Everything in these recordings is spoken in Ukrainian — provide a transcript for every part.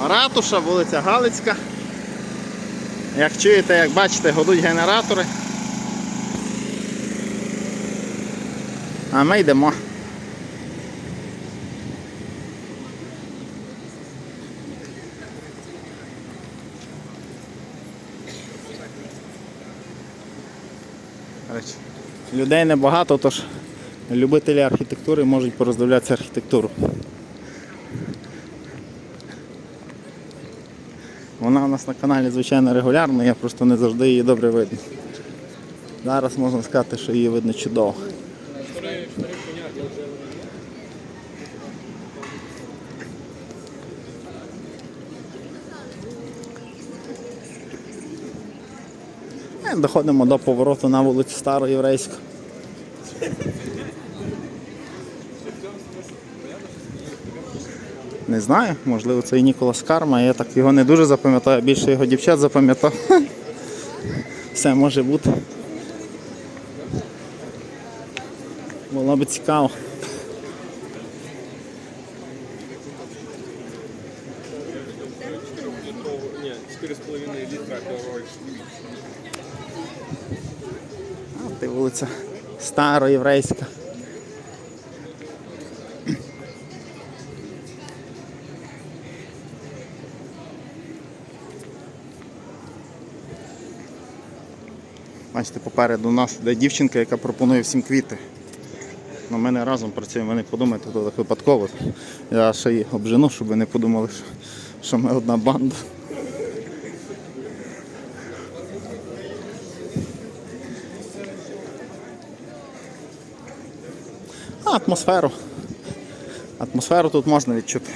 Ратуша, вулиця Галицька. Як чуєте, як бачите, годуть генератори. А ми йдемо. Людей небагато, тож любителі архітектури можуть пороздивлятися архітектуру. Вона у нас на каналі, звичайно, регулярна, я просто не завжди її добре видно. Зараз можна сказати, що її видно чудово. Е, Доходимо до повороту на вулицю Староєврейську. Не знаю, можливо, це і Ніколас Карма, я так його не дуже запам'ятаю, більше його дівчат запам'ятав. Все може бути. Було б цікаво. Ні, 4,5 літра дорогой. А ти вулиця Староєврейська. Бачите, попереду нас йде дівчинка, яка пропонує всім квіти. Ну, ми не разом працюємо, ви не подумайте, то так випадково. Я ще її обжену, щоб ви не подумали, що, ми одна банда. А, атмосферу. Атмосферу тут можна відчути.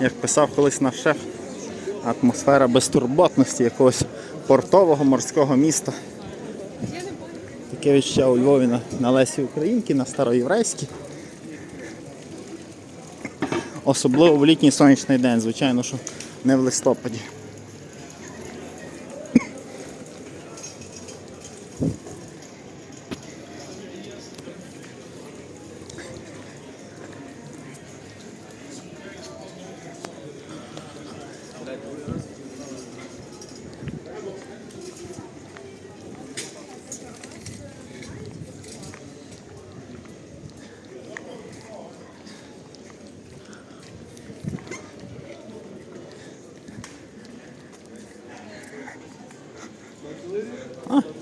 Як писав колись наш шеф, атмосфера безтурботності якогось портового морського міста. Таке відчуття у Львові на, на Лесі Українки, на Староєврейській. Особливо в літній сонячний день, звичайно, що не в листопаді.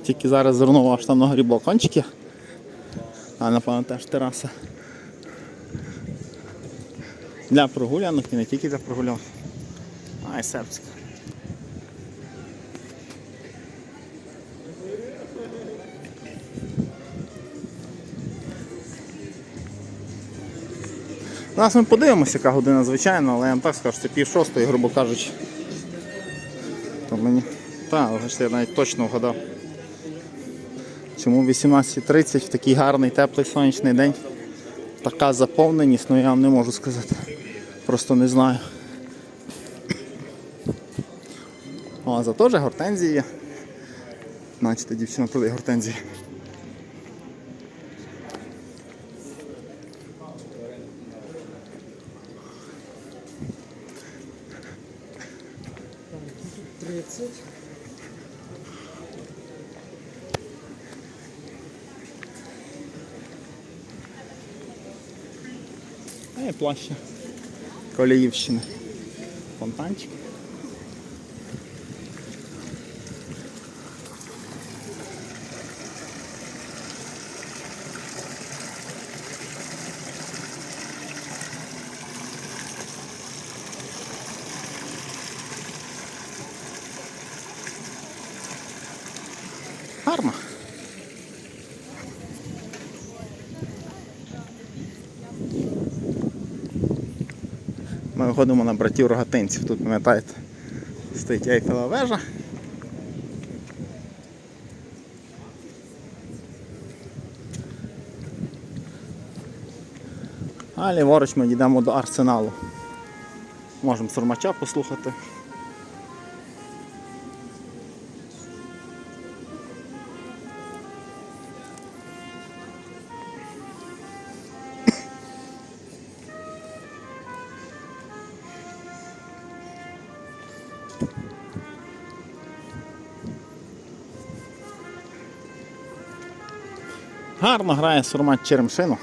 Тільки зараз звернув аж там на горі балкончики. А напевно теж тераса. Для прогулянок і не тільки для прогулянок. А, і сербська. Зараз ми подивимося, яка година, звичайно, але я вам так скажу, це пів шостої, грубо кажучи. То мені. Так, я навіть точно вгадав. Чому 18.30 в такий гарний теплий сонячний день? Така заповненість, ну я вам не можу сказати. Просто не знаю. О, а зато вже гортензії є. Бачите, дівчина продає гортензії. А і плаща. Коліївщини. Фонтанчик. Гарно. Ми виходимо на братів рогатинців. Тут, пам'ятаєте, стоїть Ейфела вежа. А ліворуч ми йдемо до арсеналу. Можемо сурмача послухати. Гарно грає сурмач Черемшину.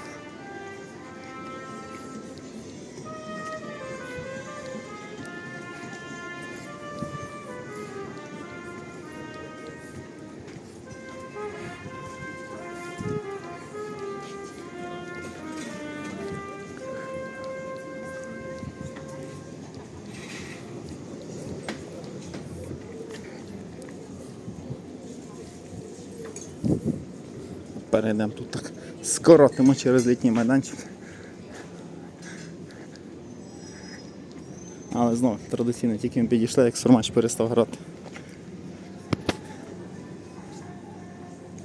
Перейдемо тут так. Скоротимо через літній майданчик. Але знову традиційно тільки ми підійшли, як сурмач перестав грати.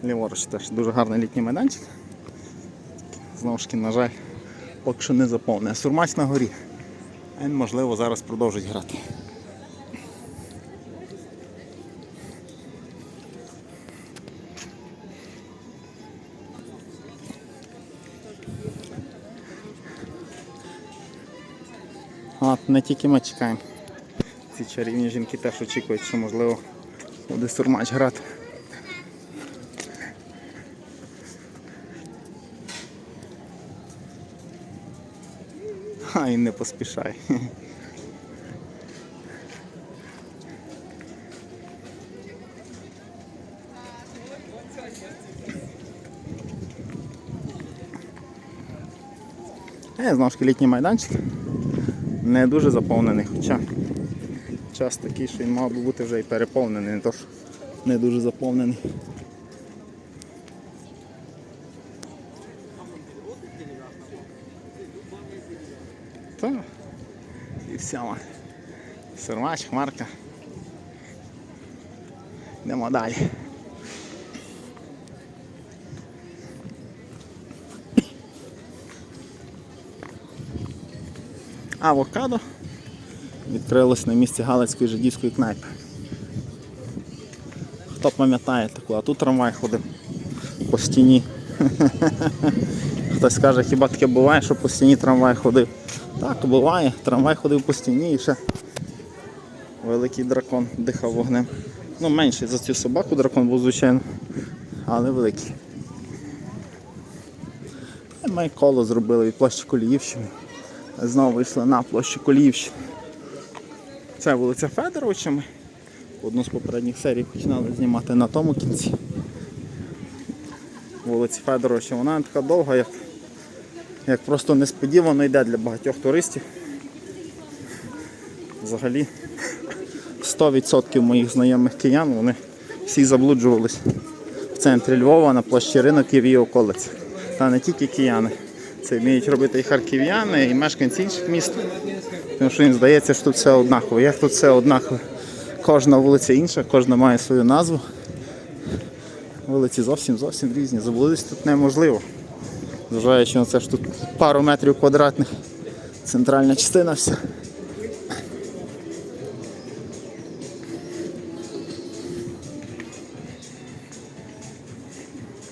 Ліворуч теж дуже гарний літній майданчик. Знову ж таки, на жаль, поки що не заповнений. Сурмач на горі. Він, можливо, зараз продовжить грати. От, не тільки ми чекаємо. Ці чарівні жінки теж очікують, що можливо буде сурмач грати. А, і не поспішай. Е, знову ж літній майданчик не дуже заповнений, хоча час такий, що він мав би бути вже і переповнений, не то що не дуже заповнений. Так. І все. Сермач, хмарка. Йдемо далі. Авокадо відкрилось на місці Галицької жидівської кнайпи. Хто пам'ятає таку, а тут трамвай ходив по стіні. Хтось каже, хіба таке буває, що по стіні трамвай ходив. Так, буває, трамвай ходив по стіні і ще великий дракон дихав вогнем. Ну, менший за цю собаку дракон був, звичайно, але великий. Ми коло зробили від площі Коліївщини. Знову вийшли на площу Коліївщини. Це вулиця Федоровича. Ми одну з попередніх серій починали знімати на тому кінці. Вулиці Федоровича. Вона така довга, як, як просто несподівано йде для багатьох туристів. Взагалі 100% моїх знайомих киян вони всі заблуджувались в центрі Львова на площі ринок і в її околицях. Та не тільки кияни. Це вміють робити і харків'яни, і мешканці інших міст. Тому що їм здається, що тут все однаково. Як тут все однаково? Кожна вулиця інша, кожна має свою назву. Вулиці зовсім зовсім різні. Заблудитись тут неможливо. Зважаючи на це, що тут пару метрів квадратних центральна частина вся.